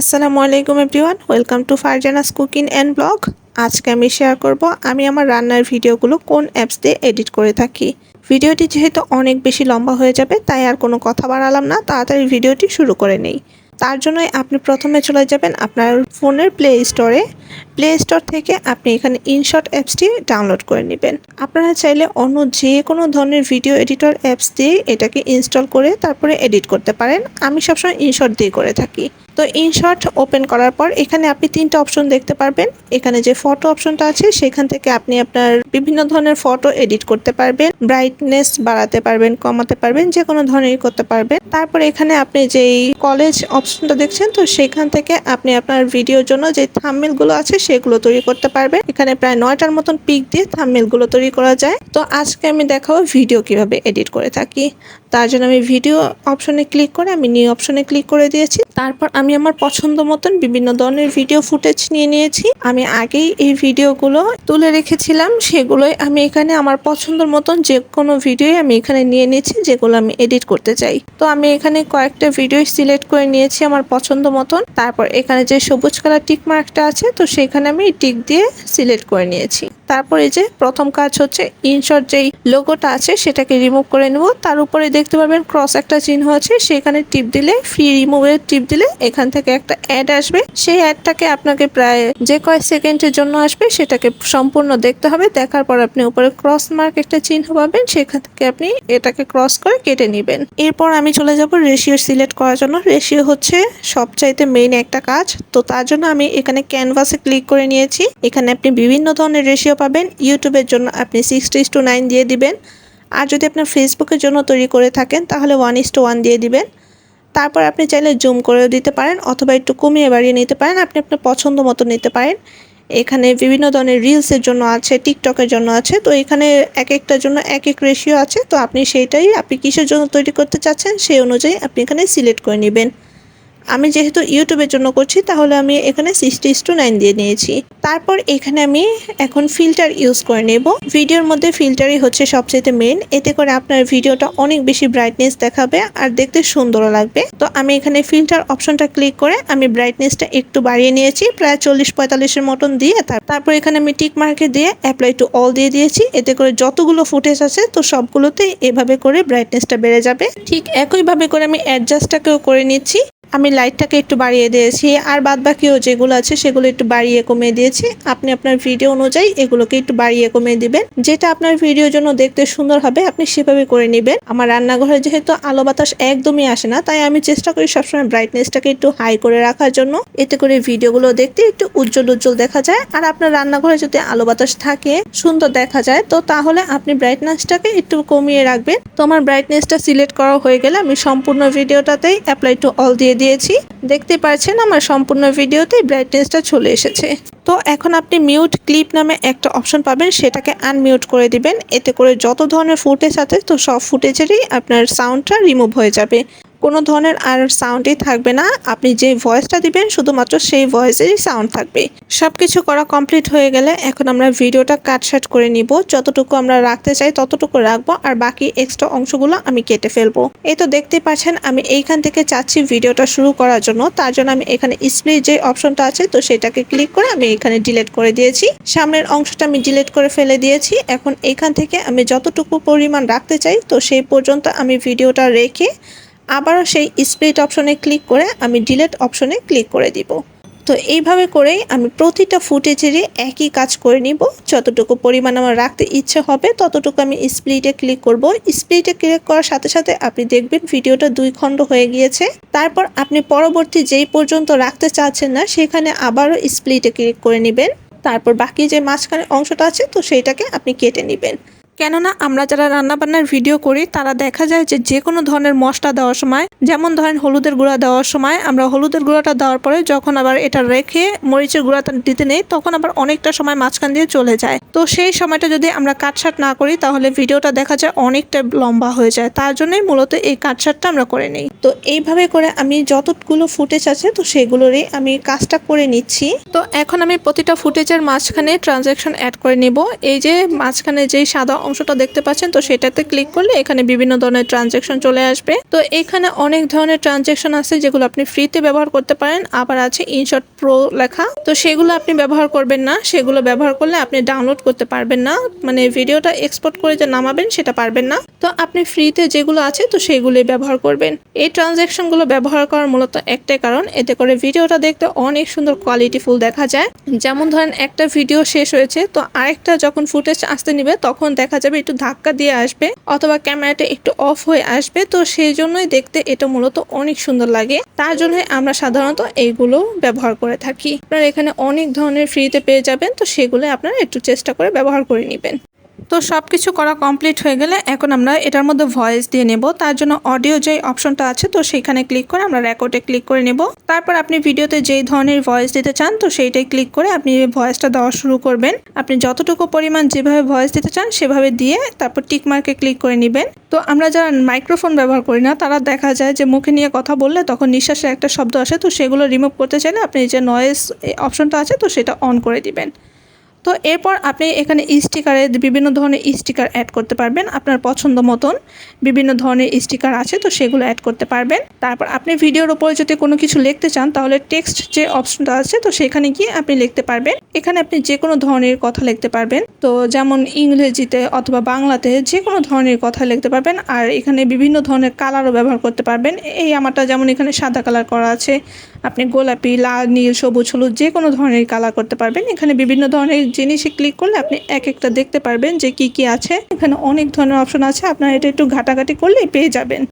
আসসালামু আলাইকুম everyone, welcome to Farzana's cooking and blog. আজকে আমি শেয়ার করব, আমি আমার রান্নার ভিডিওগুলো কোন অ্যাপস দিয়ে এডিট করে থাকি। ভিডিওটি যেহেতু অনেক বেশি লম্বা হয়ে যাবে, তাই আর কোনো কথা বাড়ালাম না, তাড়াতাড়ি ভিডিওটি শুরু করে নেই। তার জন্যই আপনি প্রথমে চলে যাবেন আপনার ফোনের প্লে স্টোরে প্লে স্টোর থেকে আপনি এখানে ইনশট অ্যাপসটি ডাউনলোড করে নেবেন। আপনারা চাইলে অন্য যে কোনো ধরনের ভিডিও এডিটর অ্যাপস দিয়ে এটাকে ইনস্টল করে তারপরে এডিট করতে পারেন। আমি সবসময় ইনশট দিয়ে করে থাকি। তো ইনশট ওপেন করার পর এখানে আপনি তিনটা অপশন দেখতে পারবেন। এখানে যে ফটো অপশনটা আছে, সেখান থেকে আপনি আপনার বিভিন্ন ধরনের ফটো এডিট করতে পারবেন। ব্রাইটনেস বাড়াতে পারবেন, কমাতে পারবেন যে কোনো ধরনেরই করতে পারবেন। তারপর এখানে আপনি যেই কলেজ অপশনটা দেখছেন, তো সেখান থেকে আপনি আপনার ভিডিওর জন্য যে থাম্বনেলগুলো আছে, সেগুলো তৈরি করতে পারবেন। এখানে প্রায় নয়টার মতন পিক দিয়ে থাম্বনেলগুলো তৈরি করা যায়। তো আজকে আমি দেখাবো ভিডিও কীভাবে এডিট করে থাকি। তার জন্য আমি ভিডিও অপশনে ক্লিক করে আমি নিউ অপশনে ক্লিক করে দিয়েছি। তারপর আমি আমার পছন্দ মতন বিভিন্ন ধরনের ভিডিও ফুটেজ নিয়ে নিয়েছি। আমি আগেই এই ভিডিওগুলো তুলে রেখেছিলাম। সেগুলোই আমি এখানে আমার পছন্দের মতন যে কোনো ভিডিওই আমি এখানে নিয়ে নিয়েছি, যেগুলো আমি এডিট করতে চাই। তো আমি এখানে কয়েকটা ভিডিও সিলেক্ট করে নিয়েছি আমার পছন্দ মতন। তারপর এখানে যে সবুজ কালার টিক মার্কটা আছে, তো সেখানে আমি টিক দিয়ে সিলেক্ট করে নিয়েছি। তারপর যে প্রথম কাজ হচ্ছে ইনশর্ট যেই লোগোটা আছে সেটাকে রিমুভ করে নেব। তার উপরে দেখতে পাবেন ক্রস একটা চিহ্ন আছে, সেখানে টিপ দিলে ফ্রি রিমুভের টিপ দিলে এখান থেকে একটা অ্যাড আসবে। সেই অ্যাডটাকে আপনাকে প্রায় যে কয় সেকেন্ডের জন্য আসবে, সেটাকে সম্পূর্ণ দেখতে হবে। দেখার পর আপনি উপরে ক্রস মার্ক একটা চিহ্ন পাবেন, সেখান থেকে আপনি এটাকে ক্রস করে কেটে নেবেন। এরপর আমি চলে যাব রেশিও সিলেক্ট করার জন্য। রেশিও হচ্ছে সবচাইতে মেইন একটা কাজ। তো তার জন্য আমি এখানে ক্যানভাসে ক্লিক করে নিয়েছি। এখানে আপনি বিভিন্ন ধরনের রেশিও পাবেন। ইউটিউবের জন্য আপনি সিক্সটি টু নাইন দিয়ে দিবেন। আর যদি আপনার ফেসবুকের জন্য তৈরি করে থাকেন, তাহলে ওয়ান ইস টু ওয়ান দিয়ে দিবেন। তারপর আপনি চাইলে জুম করেও দিতে পারেন, অথবা একটু কমিয়ে বাড়িয়ে নিতে পারেন। আপনি আপনার পছন্দ মতো নিতে পারেন। এখানে বিভিন্ন ধরনের রিলসের জন্য আছে টিকটকের জন্য আছে। তো এখানে এক একটার জন্য এক এক রেশিও আছে। তো আপনি সেইটাই আপনি কিসের জন্য তৈরি করতে চাচ্ছেন, সেই অনুযায়ী আপনি এখানে সিলেক্ট করে নেবেন। আমি যেহেতু ইউটিউবের জন্য করছি, তাহলে আমি এখানে সিক্সটি টু নাইন দিয়ে নিয়েছি। তারপর এখানে আমি এখন ফিল্টার ইউজ করে নেব। ভিডিওর মধ্যে ফিল্টারই হচ্ছে সবচেয়ে মেন এতে করে আপনার ভিডিওটা অনেক বেশি ব্রাইটনেস দেখাবে আর দেখতে সুন্দরও লাগবে। তো আমি এখানে ফিল্টার অপশনটা ক্লিক করে আমি ব্রাইটনেসটা একটু বাড়িয়ে নিয়েছি, প্রায় চল্লিশ পঁয়তাল্লিশের মতন দিয়ে তারপর এখানে আমি টিক মার্কে দিয়ে অ্যাপ্লাই টু অল দিয়ে দিয়েছি। এতে করে যতগুলো ফুটেজ আছে, তো সবগুলোতে এভাবে করে ব্রাইটনেসটা বেড়ে যাবে। ঠিক একইভাবে করে আমি অ্যাডজাস্টটাকেও করে নিচ্ছি। আমি লাইটটাকে একটু বাড়িয়ে দিয়েছি, আর বাদ বাকিও যেগুলো আছে সেগুলো একটু বাড়িয়ে কমিয়ে দিয়েছি। আপনি আপনার ভিডিও অনুযায়ী এগুলোকে একটু বাড়িয়ে কমিয়ে দিবেন। যেটা আপনার ভিডিওর জন্য দেখতে সুন্দর হবে, আপনি সেভাবে করে নেবেন। আমার রান্নাঘরে যেহেতু আলো বাতাস একদমই আসে না, তাই আমি চেষ্টা করি সবসময় ব্রাইটনেসটাকে একটু হাই করে রাখার জন্য। এতে করে ভিডিওগুলো দেখতে একটু উজ্জ্বল উজ্জ্বল দেখা যায়, আর আপনার রান্নাঘরে যদি আলো বাতাস থাকে, সুন্দর দেখা যায়, তো তাহলে আপনি ব্রাইটনেসটাকে একটু কমিয়ে রাখবেন। তো আমার ব্রাইটনেসটা সিলেক্ট করা হয়ে গেলে আমি সম্পূর্ণ ভিডিওটাতেই অ্যাপ্লাই টু অল দিয়ে দিয়েছি। দেখতে পাচ্ছেন আমার সম্পূর্ণ ভিডিওতে ব্রাইটনেসটা চলে এসেছে। তো এখন আপনি মিউট ক্লিপ নামে একটা অপশন পাবেন, সেটাকে আনমিউট করে দিবেন। এতে করে যত ধরনের ফুটেজ আছে, তো সব ফুটেজেরই আপনার সাউন্ডটা রিমুভ হয়ে যাবে। কোনো ধরনের আর সাউন্ডই থাকবে না। আপনি যে ভয়েসটা দিবেন, শুধুমাত্র সেই ভয়েসেরই সাউন্ড থাকবে। সব কিছু করা কমপ্লিট হয়ে গেলে এখন আমরা ভিডিওটা কাটসাট করে নিব। যতটুকু আমরা রাখতে চাই, ততটুকু রাখব। আর বাকি এক্সট্রা অংশগুলো আমি কেটে ফেলব। এই তো দেখতে পাচ্ছেন, আমি এইখান থেকে চাচ্ছি ভিডিওটা শুরু করার জন্য। তার জন্য আমি এখানে স্প্রে যে অপশনটা আছে, তো সেটাকে ক্লিক করে আমি এখানে ডিলেট করে দিয়েছি। সামনের অংশটা আমি ডিলেট করে ফেলে দিয়েছি। এখন এইখান থেকে আমি যতটুকু পরিমাণ রাখতে চাই, তো সেই পর্যন্ত আমি ভিডিওটা রেখে আবারও সেই স্প্লিট অপশনে ক্লিক করে আমি ডিলেট অপশনে ক্লিক করে দিব। তো এইভাবে করেই আমি প্রতিটা ফুটেজেরই একই কাজ করে নিব। যতটুকু পরিমাণ আমার রাখতে ইচ্ছে হবে ততটুকু আমি স্প্লিটে ক্লিক করব। স্প্লিটে ক্লিক করার সাথে সাথে আপনি দেখবেন ভিডিওটা দুই খণ্ড হয়ে গিয়েছে। তারপর আপনি পরবর্তী যেই পর্যন্ত রাখতে চাচ্ছেন না সেখানে আবারও স্প্লিটে ক্লিক করে নেবেন। তারপর বাকি যে মাঝখানে অংশটা আছে তো সেইটাকে আপনি কেটে নেবেন। কেননা আমরা যারা রান্নাবান্নার ভিডিও করি, তারা দেখা যায় যে যে কোনো ধরনের মশলা দেওয়ার সময়, যেমন ধরেন হলুদের গুঁড়া দেওয়ার সময়, আমরা হলুদের গুঁড়াটা দেওয়ার পরে যখন আবার এটা রেখে মরিচের গুঁড়াটা দিতে নেই, তখন আবার অনেকটা সময় মাঝখান দিয়ে চলে যায়। তো সেই সময়টা যদি আমরা কাটসাট না করি, তাহলে ভিডিওটা দেখা যায় অনেকটা লম্বা হয়ে যায়। তার জন্যই মূলত এই কাটসাটটা আমরা করে নিই। তো এইভাবে করে আমি যতগুলো ফুটেজ আছে, তো সেগুলোরই আমি কাজটা করে নিচ্ছি। তো এখন আমি প্রতিটা ফুটেজের মাঝখানে ট্রানজ্যাকশন অ্যাড করে নিব। এই যে মাঝখানে যেই সাদা অংশটা দেখতে পাচ্ছেন, তো সেটাতে ক্লিক করলে এখানে বিভিন্ন ধরনের ট্রানজ্যাকশন চলে আসবে। তো এখানে অনেক ধরনের ট্রানজ্যাকশন আছে যেগুলো আপনি ফ্রিতে ব্যবহার করতে পারেন। আবার আছে ইনশর্ট প্রো লেখা। তো সেগুলো আপনি ব্যবহার করবেন না। সেগুলো ব্যবহার করলে আপনি ডাউনলোড করতে পারবেন না। মানে ভিডিওটা এক্সপোর্ট করে যে নামাবেন সেটা পারবেন না। তো আপনি ফ্রিতে যেগুলো আছে, তো সেগুলোই ব্যবহার করবেন। এই ট্রানজ্যাকশনগুলো ব্যবহার করার মূলত একটাই কারণ। এতে করে ভিডিওটা দেখতে অনেক সুন্দর কোয়ালিটিফুল দেখা যায়। যেমন ধরেন একটা ভিডিও শেষ হয়েছে, তো আরেকটা যখন ফুটেজ আসতে নিবে, তখন দেখা যাবে একটু ধাক্কা দিয়ে আসবে অথবা ক্যামেরাটা একটু অফ হয়ে আসবে। তো সেই জন্যই দেখতে এটা মূলত অনেক সুন্দর লাগে। তার জন্য আমরা সাধারণত এইগুলো ব্যবহার করে থাকি। আপনারা এখানে অনেক ধরনের ফ্রিতে পেয়ে যাবেন, তো সেগুলো আপনারা একটু চেষ্টা করে ব্যবহার করে নেবেন। তো সব কিছু করা কমপ্লিট হয়ে গেলে এখন আমরা এটার মধ্যে ভয়েস দিয়ে নেব। তার জন্য অডিও যে অপশনটা আছে, তো সেখানে ক্লিক করে আমরা রেকর্ডে ক্লিক করে নেব। তারপর আপনি ভিডিওতে যেই ধরনের ভয়েস দিতে চান, তো সেইটাই ক্লিক করে আপনি ভয়েসটা দেওয়া শুরু করবেন। আপনি যতটুকু পরিমাণ যেভাবে ভয়েস দিতে চান, সেভাবে দিয়ে তারপর টিক মার্কে ক্লিক করে নেবেন। তো আমরা যারা মাইক্রোফোন ব্যবহার করি না, তারা দেখা যায় যে মুখে নিয়ে কথা বললে তখন নিঃশ্বাসের একটা শব্দ আসে, তো সেগুলো রিমুভ করতে চাইলে আপনি যে নয়েজ অপশনটা আছে, তো সেটা অন করে দিবেন। তো এরপর আপনি এখানে স্টিকারে বিভিন্ন ধরনের স্টিকার অ্যাড করতে পারবেন। আপনার পছন্দ মতন বিভিন্ন ধরনের স্টিকার আছে, তো সেগুলো অ্যাড করতে পারবেন। তারপর আপনি ভিডিওর উপরে যদি কোনো কিছু লিখতে চান, তাহলে টেক্সট যে অপশনটা আছে, তো সেখানে গিয়ে আপনি লিখতে পারবেন। এখানে আপনি যে কোনো ধরনের কথা লিখতে পারবেন। তো যেমন ইংরেজিতে অথবা বাংলাতে যে কোনো ধরনের কথা লিখতে পারবেন আর এখানে বিভিন্ন ধরনের কালারও ব্যবহার করতে পারবেন। এই আমারটা যেমন এখানে সাদা কালার করা আছে, আপনি গোলাপি, লাল, নীল, সবুজ, হলুদ যে কোনো ধরনের কালার করতে পারবেন। এখানে বিভিন্ন ধরনের জিনিসে ক্লিক করলে আপনি এক একটা দেখতে পারবেন যে কি কি আছে। এখানে অনেক ধরনের অপশন আছে, আপনার এটা একটু ঘাটাঘাটি করলেই পেয়ে যাবেন।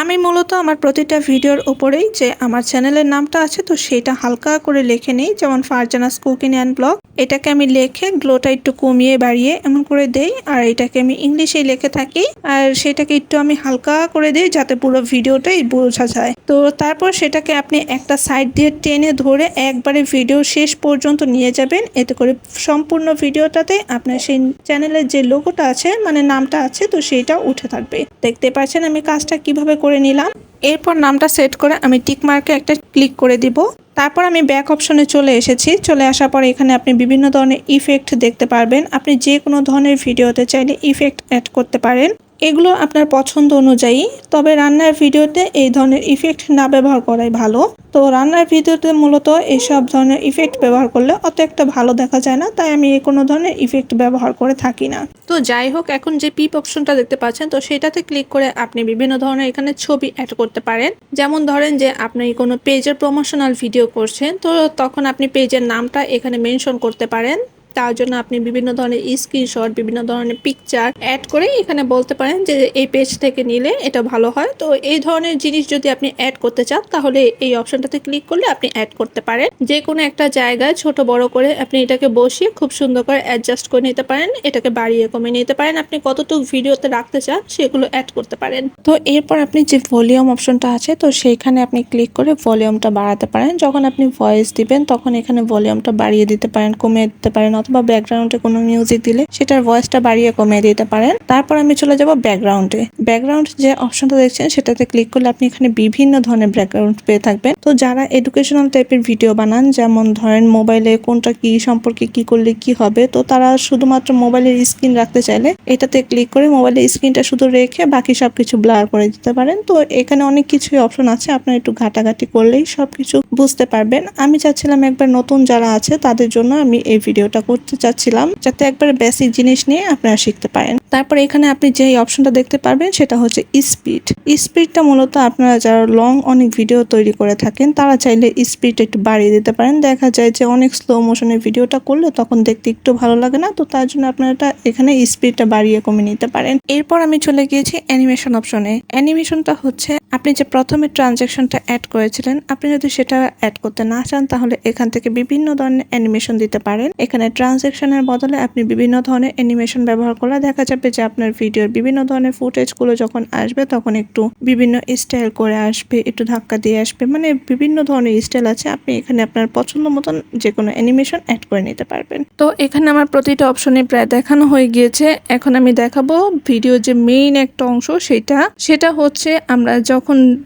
আমি মূলত আমার প্রতিটা ভিডিওর উপরেই যে আমার চ্যানেলের নামটা আছে, তো সেটা হালকা করে লিখে নিই। যেমন ফারজানাস কুকিং অ্যান্ড ব্লগ। এটাকে আমি লেখে গ্লোটা একটু কমিয়ে বাড়িয়ে এমন করে দেই, আর এটাকে আমি ইংলিশেই লিখে থাকি। আর সেটাকে একটু আমি হালকা করে দিই যাতে পুরো ভিডিওটাই বোঝা যায়। তো তারপর সেটাকে আপনি একটা সাইড দিয়ে টেনে ধরে একবারে ভিডিও শেষ পর্যন্ত নিয়ে যাবেন। এতে করে সম্পূর্ণ ভিডিওটাতে আপনার সেই চ্যানেলের যে লোগোটা আছে মানে নামটা আছে, তো সেইটা উঠে থাকবে। দেখতে পাচ্ছেন আমি কাজটা কীভাবে করে নিলাম। এরপর নামটা সেট করে আমি টিক মার্কে একটা ক্লিক করে দিব। তারপর আমি ব্যাক অপশনে চলে এসেছি। চলে আসার পর এখানে আপনি বিভিন্ন ধরনের ইফেক্ট দেখতে পারবেন। আপনি যে কোনো ধরনের ভিডিওতে চাইলে ইফেক্ট অ্যাড করতে পারেন। এগুলো আপনার পছন্দ অনুযায়ী, তবে রান্নার ভিডিওতে এই ধরনের ইফেক্ট না ব্যবহার করাই ভালো। তো রান্নার ভিডিওতে মূলত এইসব ধরনের ইফেক্ট ব্যবহার করলে অত একটা ভালো দেখা যায় না, তাই আমি কোনো ধরনের ইফেক্ট ব্যবহার করে থাকি না। তো যাই হোক, এখন যে পিপ অপশনটা দেখতে পাচ্ছেন, তো সেটাতে ক্লিক করে আপনি বিভিন্ন ধরনের এখানে ছবি অ্যাড করতে পারেন। যেমন ধরেন যে আপনি কোনো পেজের প্রমোশনাল ভিডিও করছেন, তো তখন আপনি পেজের নামটা এখানে মেনশন করতে পারেন। তার জন্য আপনি বিভিন্ন ধরনের স্ক্রিনশট বিভিন্ন ধরনের পিকচার অ্যাড করে এখানে বলতে পারেন যে এই পেজ থেকে নিলে এটা ভালো হয়। তো এই ধরনের জিনিস যদি আপনি অ্যাড করতে চান, তাহলে এই অপশনটাতে ক্লিক করলে আপনি অ্যাড করতে পারেন। যে কোনো একটা জায়গায় ছোট বড় করে আপনি এটাকে বসিয়ে খুব সুন্দর করে অ্যাডজাস্ট করে নিতে পারেন। এটাকে বাড়িয়ে কমে নিতে পারেন। আপনি কতটুকু ভিডিওতে রাখতে চান, সেগুলো অ্যাড করতে পারেন। তো এরপর আপনি যে ভলিউম অপশনটা আছে, তো সেইখানে আপনি ক্লিক করে ভলিউমটা বাড়াতে পারেন। যখন আপনি ভয়েস দিবেন, তখন এখানে ভলিউমটা বাড়িয়ে দিতে পারেন, কমিয়ে দিতে পারেন অথবা ব্যাকগ্রাউন্ডে কোনো মিউজিক দিলে সেটার ভয়েসটা বাড়িয়ে কমিয়ে দিতে পারেন। তারপর আমি চলে যাব ব্যাকগ্রাউন্ডে। ব্যাকগ্রাউন্ড যে অপশনটা দেখছেন, সেটাতে ক্লিক করলে আপনি এখানে বিভিন্ন ধরনের ব্যাকগ্রাউন্ড পেয়ে থাকবেন। তো যারা এডুকেশনাল টাইপের ভিডিও বানান, যেমন ধরেন মোবাইলে কোনটা কি সম্পর্কে কি করলে কি হবে, তো তারা শুধুমাত্র মোবাইলের স্ক্রিন রাখতে চাইলে এটাতে ক্লিক করে মোবাইলের স্ক্রিনটা শুধু রেখে বাকি সবকিছু ব্লার করে দিতে পারেন। তো এখানে অনেক কিছুই অপশন আছে, আপনার একটু ঘাটাঘাটি করলেই সবকিছু বুঝতে পারবেন। আমি চাচ্ছিলাম একবার নতুন যারা আছে, তাদের জন্য আমি এই ভিডিওটা করতে চাচ্ছিলাম যাতে একবার বেসিক জিনিস নিয়ে আপনারা শিখতে পারেন। তারপর এখানে আপনি যে অপশনটা দেখতে পারবেন সেটা হচ্ছে স্পিড স্পিডটা মূলত আপনারা যারা লং অনেক ভিডিও তৈরি করে থাকেন, তারা চাইলে স্পিড একটু বাড়িয়ে দিতে পারেন। দেখা যায় যে অনেক স্লো মোশনের ভিডিওটা করলে তখন দেখতে একটু ভালো লাগে না, তো তার জন্য আপনারা এখানে স্পিডটা বাড়িয়ে কমে নিতে পারেন। এরপর আমি চলে গিয়েছি অ্যানিমেশন অপশনে অ্যানিমেশনটা হচ্ছে আপনি যে প্রথমে ট্রানজ্যাকশনটা অ্যাড করেছিলেন, আপনি যদি সেটা অ্যাড করতে না চান, তাহলে এখান থেকে বিভিন্ন ধরনের অ্যানিমেশন দিতে পারেন। এখানে ট্রানজ্যাকশনের বদলে আপনি বিভিন্ন ধরনের অ্যানিমেশন ব্যবহার করলে দেখা যাবে যে আপনার ভিডিওর বিভিন্ন ধরনের ফুটেজগুলো যখন আসবে, তখন একটু বিভিন্ন স্টাইল করে আসবে, একটু ধাক্কা দিয়ে আসবে। মানে বিভিন্ন ধরনের স্টাইল আছে, আপনি এখানে আপনার পছন্দ মতন যে কোনো অ্যানিমেশন অ্যাড করে নিতে পারবেন। তো এখানে আমার প্রতিটা অপশনে প্রায় দেখানো হয়ে গিয়েছে। এখন আমি দেখাবো ভিডিও যে মেইন একটা অংশ, সেটা সেটা হচ্ছে আমরা যখন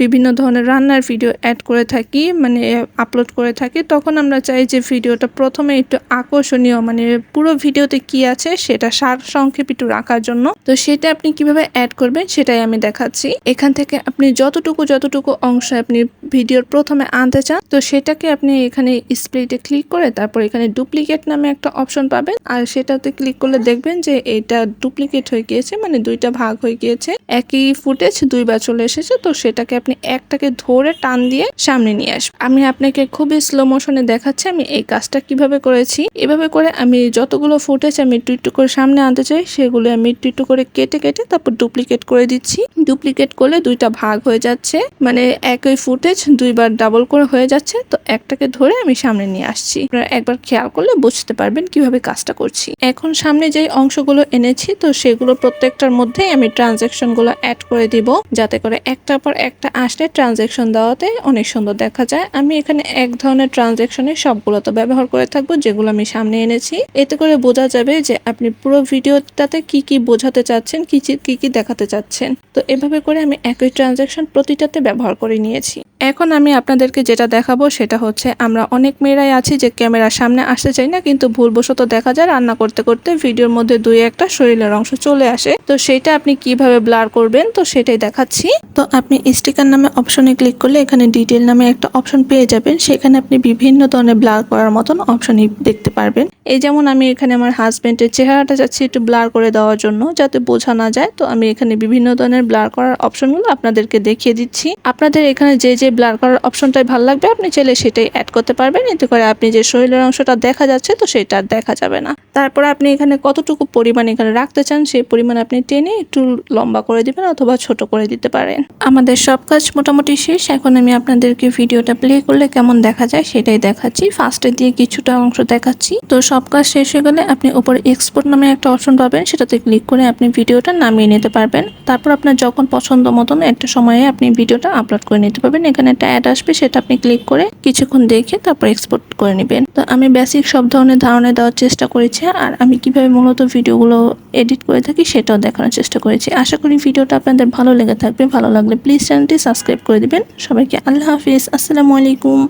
বিভিন্ন ধরনের রান্নার ভিডিও অ্যাড করে থাকি মানে আপলোড করে থাকি, তখন আমরা চাই যে ভিডিওটা প্রথমে একটু আকর্ষণীয় মানে পুরো ভিডিওতে কি আছে সেটা সার সংক্ষেপ একটু রাখার জন্য। তো সেটা আপনি কীভাবে অ্যাড করবেন সেটাই আমি দেখাচ্ছি। এখান থেকে আপনি যতটুকু যতটুকু অংশ আপনি ভিডিওর প্রথমে আনতে চান, তো সেটাকে আপনি এখানে স্প্লিটে ক্লিক করে তারপর এখানে ডুপ্লিকেট নামে একটা অপশন পাবেন। আর সেটাতে ক্লিক করলে দেখবেন যে এটা ডুপ্লিকেট হয়ে গিয়েছে মানে দুইটা ভাগ হয়ে গিয়েছে। একই ফুটেজ দুইবার চলে এসেছে, তো সেটাকে আপনি একটাকে ধরে টান দিয়ে সামনে নিয়ে আসবেন। আমি আপনাকে খুবই স্লো মোশনে দেখাচ্ছি আমি এই কাজটা কীভাবে করেছি। এভাবে করে আমি যতগুলো ফুটেজ আমি একটু একটু করে সামনে আনতে চাই, সেগুলো আমি একটু একটু করে কেটে কেটে তারপর ডুপ্লিকেট করে দিচ্ছি। ডুপ্লিকেট করলে দুইটা ভাগ হয়ে যাচ্ছে মানে একই ফুটেজ দুইবার ডাবল করে হয়ে যাচ্ছে। তো একটাকে ধরে আমি সামনে নিয়ে আসছি। আপনারা একবার খেয়াল করলে বুঝতে পারবেন কীভাবে কাজটা করছি। এখন সামনে যে অংশগুলো এনেছি, তো সেগুলো প্রত্যেকটার মধ্যেই আমি ট্রানজেকশনগুলো অ্যাড করে দিব, যাতে করে একটার পর একটা আসলে ট্রানজেকশন দেওয়াতে অনেক সুন্দর দেখা যায়। আমি এখানে এক ধরনের ট্রানজেকশনে সবগুলো তো ব্যবহার করে থাকব, যেগুলো আমি সামনে এনেছি। এতে করে বোঝা যাবে যে আপনি পুরো ভিডিওটাতে কি কি বোঝাতে চাচ্ছেন, কি কি দেখাতে চাচ্ছেন। তো এভাবে করে আমি একই ট্রানজ্যাকশন প্রতিটাতে ব্যবহার করে নিয়েছি। এখন আমি আপনাদেরকে যেটা দেখাবো সেটা হচ্ছে আমরা অনেক মেয়েরাই আছি যে ক্যামেরার সামনে আসতে চাই না, কিন্তু ভুলবশত দেখা যায় রান্না করতে করতে ভিডিওর মধ্যে দুই একটা শরীরের অংশ চলে আসে। তো সেটা আপনি কীভাবে ব্লার করবেন, তো সেটাই দেখাচ্ছি। তো আপনি স্টিকার নামে অপশনে ক্লিক করলে এখানে ডিটেল নামে একটা অপশন পেয়ে যাবেন। সেখানে আপনি বিভিন্ন ধরনের ব্লার করার মতন অপশনই দেখতে পারবেন। এই যেমন আমি এখানে আমার হাজবেন্ডের চেহারাটা চাচ্ছি একটু ব্লার করে দেওয়ার জন্য, যাতে বোঝা না যায়। তো আমি এখানে বিভিন্ন ধরনের ব্লার করার অপশনগুলো আপনাদেরকে দেখিয়ে দিচ্ছি। আপনাদের এখানে যে যে ব্লার করার অপশনটাই ভালো লাগবে, আপনি চাইলে সেটাই অ্যাড করতে পারবেন। এতে করে আপনি যে শরীরের অংশটা দেখা যাচ্ছে, তো সেটা দেখা যাবে না। তারপর আপনি এখানে কতটুকু পরিমাণ এখানে রাখতে চান, সেই পরিমাণ আপনি টেনে একটু লম্বা করে দিবেন অথবা ছোট করে দিতে পারেন। আমাদের সব কাজ মোটামুটি শেষ। এখন আমি আপনাদেরকে ভিডিওটা প্লে করলে কেমন দেখা যায় সেটাই দেখাচ্ছি। ফার্স্টে দিয়ে কিছুটা অংশ দেখাচ্ছি। তো সব কাজ শেষ হয়ে গেলে আপনি উপরে এক্সপোর্ট নামে একটা অপশন পাবেন। সেটাতে ক্লিক করে আপনি ভিডিওটা নামিয়ে নিতে পারবেন। তারপর আপনার যখন পছন্দ মতন একটা সময়ে আপনি ভিডিওটা আপলোড করে নিতে পারবেন। এখানে একটা অ্যাড আসবে সেটা আপনি ক্লিক করে কিছুক্ষণ দেখে তারপর এক্সপোর্ট করে নেবেন। তো আমি বেসিক সব ধরনের ধারণা দেওয়ার চেষ্টা করেছি আর আমি কীভাবে মূলত ভিডিওগুলো এডিট করে থাকি সেটাও দেখানোর চেষ্টা করেছি। আশা করি ভিডিওটা আপনাদের ভালো লেগে থাকবে। ভালো লাগলে প্লিজ চ্যানেলটি সাবস্ক্রাইব করে দিবেন। সবাইকে আল্লাহ হাফিজ। আসসালামু আলাইকুম।